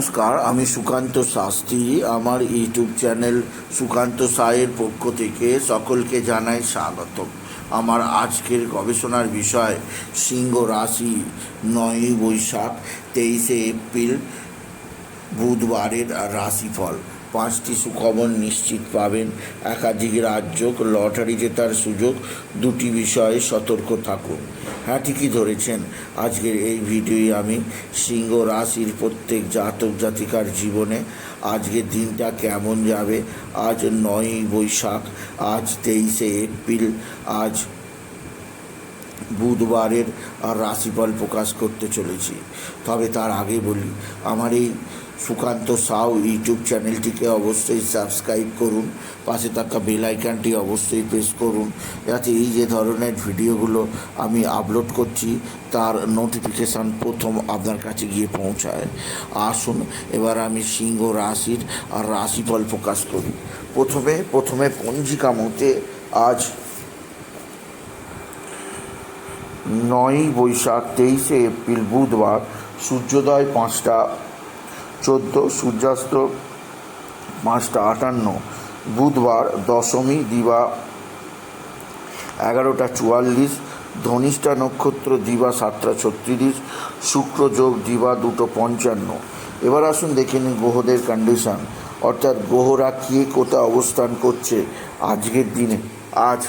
নমস্কার, আমি সুকান্ত শাস্ত্রী। আমার ইউটিউব চ্যানেল সুকান্ত সায়ের পক্ষ থেকে সকলকে জানাই স্বাগত আমার আজকের গবেষণার বিষয়, সিংহ রাশি নয়ই বৈশাখ, তেইশে এপ্রিল, বুধবারের রাশিফল। পাঁচটি সুখবর নিশ্চিত পাবেন। একাধিক রাজ্য লটারি জেতার সুযোগ, দুটি বিষয়ে সতর্ক থাকুন। হ্যাঁ ঠিকই ধরেছেন। আজকের এই ভিডিওয়ে আমি সিংহ রাশির প্রত্যেক জাতক জাতিকার জীবনে আজকের দিনটা কেমন যাবে? আজ নয়ই বৈশাখ, আজ তেইশে এপ্রিল, আজ বুধবারের রাশিফল প্রকাশ করতে চলেছি। তবে তার আগে বলি, আমার এই সুকান্ত সাউ ইউটিউব চ্যানেলটিকে অবশ্যই সাবস্ক্রাইব করুন। পাশে থাকা বেল আইকনটি অবশ্যই প্রেস করুন। যাতে এই যে ধরনের ভিডিওগুলো আমি আপলোড করছি, তার নোটিফিকেশান প্রথম আপনার কাছে গিয়ে পৌঁছায়। আসুন, এবার আমি সিংহ রাশির আর রাশিফল প্রকাশ করি। প্রথমে প্রথমে পঞ্জিকা মতে আজ নয়ই বৈশাখ তেইশে এপ্রিল বুধবার, সূর্যোদয় পাঁচটা চোদ্দ, সূর্যাস্ত, পাঁচটা, আটান্ন, বুধবার, দশমী, দিবা, এগারোটা, চুয়াল্লিশ, ধনিষ্ঠা নক্ষত্র, দিবা, সাতটা, ছত্রিশ, শুক্র যোগ, দিবা, দুটো, পঞ্চান্ন। এবার আসুন দেখে নিন গ্রহদের কন্ডিশন অর্থাৎ গ্রহরা কে কোথায় অবস্থান করছে আজকের দিনে। আজ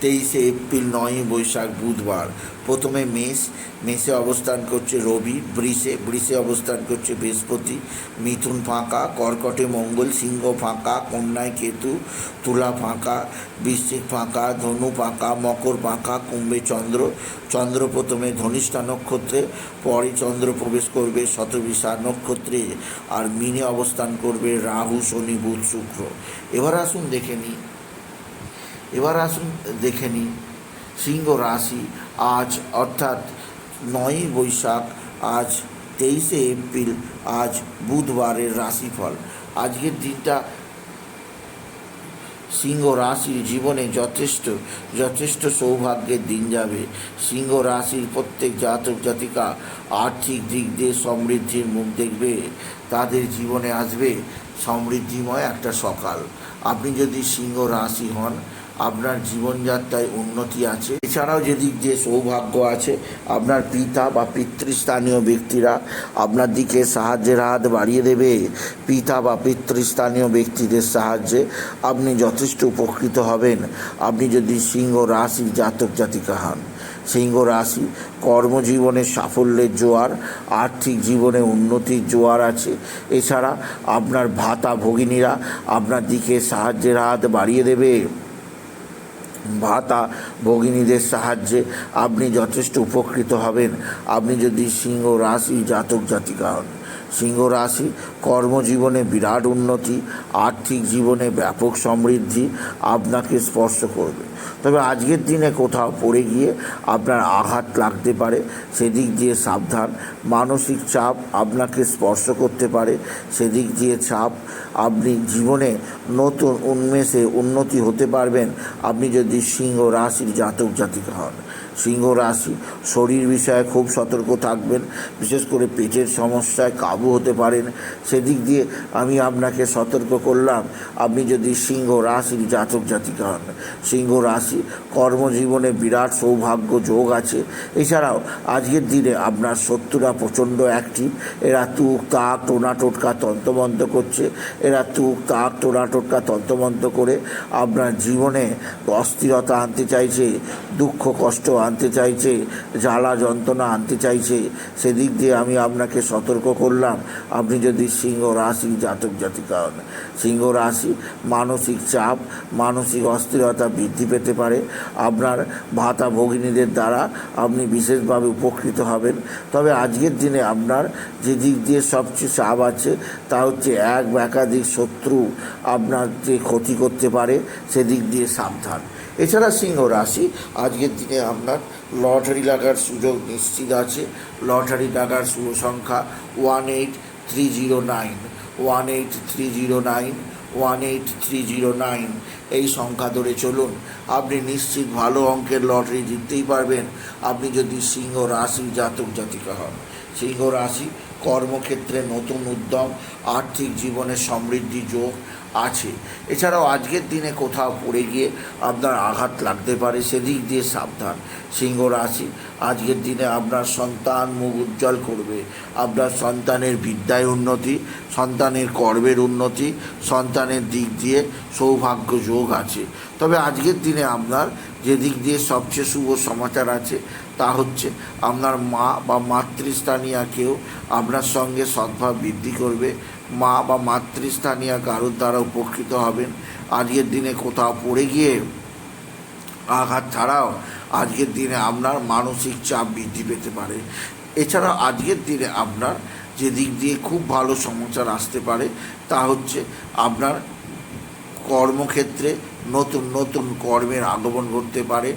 তেইশে এপ্রিল, নয়ই বৈশাখ, বুধবার। প্রথমে মেষ, মেষে অবস্থান করছে রবি, বৃষে বৃষে অবস্থান করছে বৃহস্পতি, মিথুন ফাঁকা, কর্কটে মঙ্গল, সিংহ ফাঁকা, কন্যায় কেতু, তুলা ফাঁকা, বৃশ্চিক ফাঁকা, ধনু ফাঁকা, মকর ফাঁকা, কুম্ভে চন্দ্র চন্দ্র প্রথমে ধনিষ্ঠা নক্ষত্রে, পরে চন্দ্র প্রবেশ করবে শতবিশা নক্ষত্রে, আর মিনে অবস্থান করবে রাহু, শনি, বুধ, শুক্র। এবার আসুন দেখে নিই। এবার আসুন, দেখে নিই। সিংহ রাশি, আজ অর্থাৎ নয়ই বৈশাখ, আজ তেইশে এপ্রিল, আজ বুধবারের রাশিফল। আজকের দিনটা সিংহ রাশির জীবনে যথেষ্ট যথেষ্ট সৌভাগ্যের দিন যাবে। সিংহ রাশির প্রত্যেক জাতক, জাতিকা আর্থিক দিক দিয়ে সমৃদ্ধির মুখ দেখবে। তাদের জীবনে আসবে সমৃদ্ধিময় একটা সকাল। আপনি যদি সিংহ রাশি হন আপনার জীবনযাত্রায় উন্নতি আছে। এছাড়াও যেদিক যে সৌভাগ্য আছে, আপনার পিতা বা পিতৃস্থানীয় ব্যক্তিরা আপনার দিকে সাহায্যের হাত বাড়িয়ে দেবে। পিতা বা পিতৃস্থানীয় ব্যক্তিদের সাহায্যে আপনি যথেষ্ট উপকৃত হবেন। আপনি যদি সিংহ রাশির জাতক জাতিকা হন, সিংহ রাশি কর্মজীবনে সাফল্যের জোয়ার, আর্থিক জীবনে উন্নতির জোয়ার আছে। এছাড়া আপনার ভাতা ভগিনীরা আপনার দিকে সাহায্যের হাত বাড়িয়ে দেবে। ভাতা ভগিনীদের সাহায্যে আপনি যথেষ্ট উপকৃত হবেন। আপনি যদি সিংহ রাশি জাতক জাতিকা হন, সিংহ রাশি কর্মজীবনে বিরাট উন্নতি আর্থিক জীবনে ব্যাপক সমৃদ্ধি আপনাকে স্পর্শ করবে। তবে আজকের দিনে কোথাও পড়ে গিয়ে আপনার আঘাত লাগতে পারে, সেদিক দিয়ে সাবধান। মানসিক চাপ আপনাকে স্পর্শ করতে পারে, সেদিক দিয়ে চাপ আপনি জীবনে নতুন উন্মেষে উন্নতি হতে পারবেন। আপনি যদি সিংহ রাশির জাতক জাতিকা হন, সিংহ রাশি শরীর বিষয়ে খুব সতর্ক থাকবেন, বিশেষ করে পেটের সমস্যায় কাবু হতে পারেন। সেদিক দিয়ে আমি আপনাকে সতর্ক করলাম, আপনি যদি সিংহ রাশির জাতক জাতিকা হন, সিংহ রাশি কর্মজীবনে বিরাট সৌভাগ্য যোগ আছে। এছাড়াও আজকের দিনে আপনার শত্রুরা প্রচণ্ড অ্যাক্টিভ এরা তুক তাক টোনা টোটকা তন্তমন্ত করছে, এরা তুক তাক টোনা টোটকা তন্তমন্ত করে আপনার জীবনে অস্থিরতা আনতে চাইছে, দুঃখ কষ্ট আনতে চাইছে, জ্বালা যন্ত্রণা আনতে চাইছে। সেদিক দিয়ে আমি আপনাকে সতর্ক করলাম, আপনি যদি সিংহ রাশি জাতক জাতিকা হন সিংহ রাশি, মানসিক চাপ, মানসিক অস্থিরতা বৃদ্ধি পেতে পারে। আপনার ভাতা ভগিনীদের দ্বারা আপনি বিশেষভাবে উপকৃত হবেন। তবে আজকের দিনে আপনার যে দিক দিয়ে সবচেয়ে চাপ আছে, তা হচ্ছে এক বা একাধিক শত্রু আপনার যে ক্ষতি করতে পারে, সেদিক দিয়ে সাবধান। এছাড়া সিংহ রাশি, আজকের দিনে আপনার লটারি লাগার সুযোগ নিশ্চিত আছে। লটারি লাগার শুভ সংখ্যা one eight three zero nine. One eight three zero nine one eight three zero nine এই সংখ্যা ধরে চলুন। আপনি নিশ্চিত ভালো অঙ্কের লটারি জিততেই পারবেন। আপনি যদি সিংহ রাশি জাতক জাতিকা হন, সিংহ রাশি কর্মক্ষেত্রে নতুন উদ্যম, আর্থিক জীবনে সমৃদ্ধি যোগ আছে। এছাড়াও আজকের দিনে কোথাও পড়ে গিয়ে আপনার আঘাত লাগতে পারে, সেদিক দিয়ে সাবধান। সিংহ রাশি, আজকের দিনে আপনার সন্তান মুখ উজ্জ্বল করবে। আপনার সন্তানের বিদ্যায় উন্নতি, সন্তানের কর্মের উন্নতি, সন্তানের দিক দিয়ে সৌভাগ্য যোগ আছে। তবে আজকের দিনে আপনার যে দিক দিয়ে সবচেয়ে শুভ সমাচার আছে তা হচ্ছে, আপনার মা বা মাতৃস্থানীয় কেউ আপনার সঙ্গে সদ্ভাব বৃদ্ধি করবে, মা বা মাতৃস্থানীয় কারোর দ্বারা উপকৃত হবেন। আজকের দিনে কোথাও পড়ে গিয়ে আঘাত ছাড়াও আজকের দিনে আপনার মানসিক চাপ বৃদ্ধি পেতে পারে। এছাড়া আজকের দিনে আপনার যে দিক দিয়ে খুব ভালো সমাচার আসতে পারে, তা হচ্ছে আপনার কর্মক্ষেত্রে নতুন নতুন কর্মের আগমন ঘটতে পারে।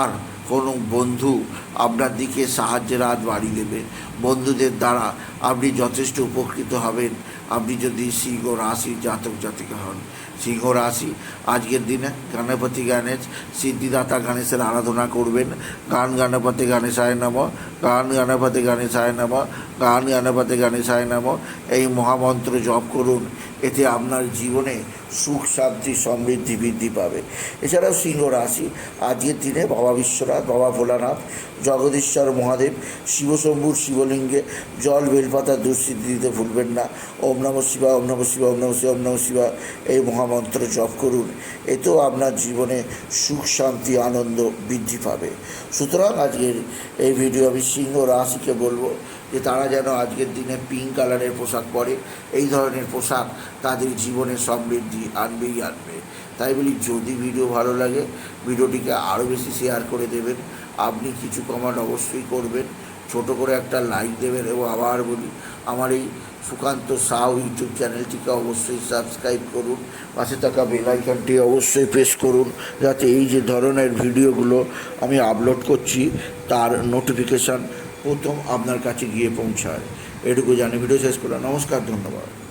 আর কোনো বন্ধু আপনার দিকে সাহায্যের হাত বাড়িয়ে দেবে। বন্ধুদের দ্বারা আপনি যথেষ্ট উপকৃত হবেন। আপনি যদি সিংহ রাশি জাতক জাতিকা হন। সিংহ রাশি, আজকের দিনে গণপতি গণেশ, সিদ্ধিদাতা গণেশের আরাধনা করবেন। গান গণপতি গণেশায় নম, গান গণপতি গণেশায় নম, গান গণপতি গণেশায় নম। এই মহামন্ত্র জপ করুন। এতে আপনার জীবনে সুখ, শান্তি, সমৃদ্ধি বৃদ্ধি পাবে। এছাড়াও সিংহ রাশি, আজকের দিনে বাবা বিশ্বনাথ, বাবা ভোলানাথ জগদীশ্বর মহাদেব, শিবশম্ভুর শিবলিঙ্গে জল বেলপাতা দুঃস্থিতি দিতে ভুলবেন না। ওম নম শিবা ওম নম শিবা ওম নম শিবা ওম নম শিবা এই মহামন্ত্র জপ করুন। এতেও আপনার জীবনে সুখ, শান্তি, আনন্দ বৃদ্ধি পাবে। সুতরাং আজকের এই ভিডিও আমি সিংহ রাশিকে বলব যে তারা যেন আজকের দিনে পিঙ্ক কালারের পোশাক পরে, এই ধরনের পোশাক তাদের জীবনে সমৃদ্ধি আনবেই আনবে। তাই বলি, যদি ভিডিও ভালো লাগে, ভিডিওটিকে আরও বেশি শেয়ার করে দেবেন। আপনি কিছু কমেন্ট অবশ্যই করবেন। ছোট করে একটা লাইক দেবেন এবং আবার বলি, আমার এই সুকান্ত সাউ ইউটিউব চ্যানেলটিকে অবশ্যই সাবস্ক্রাইব করুন। পাশে থাকা বেল আইকনটি অবশ্যই প্রেস করুন, যাতে এই যে ধরনের ভিডিওগুলো আমি আপলোড করছি, তার নোটিফিকেশান প্রথম আপনার কাছে গিয়ে পৌঁছায়। এটুকু জানি ভিডিও শেষ করলাম। নমস্কার, ধন্যবাদ।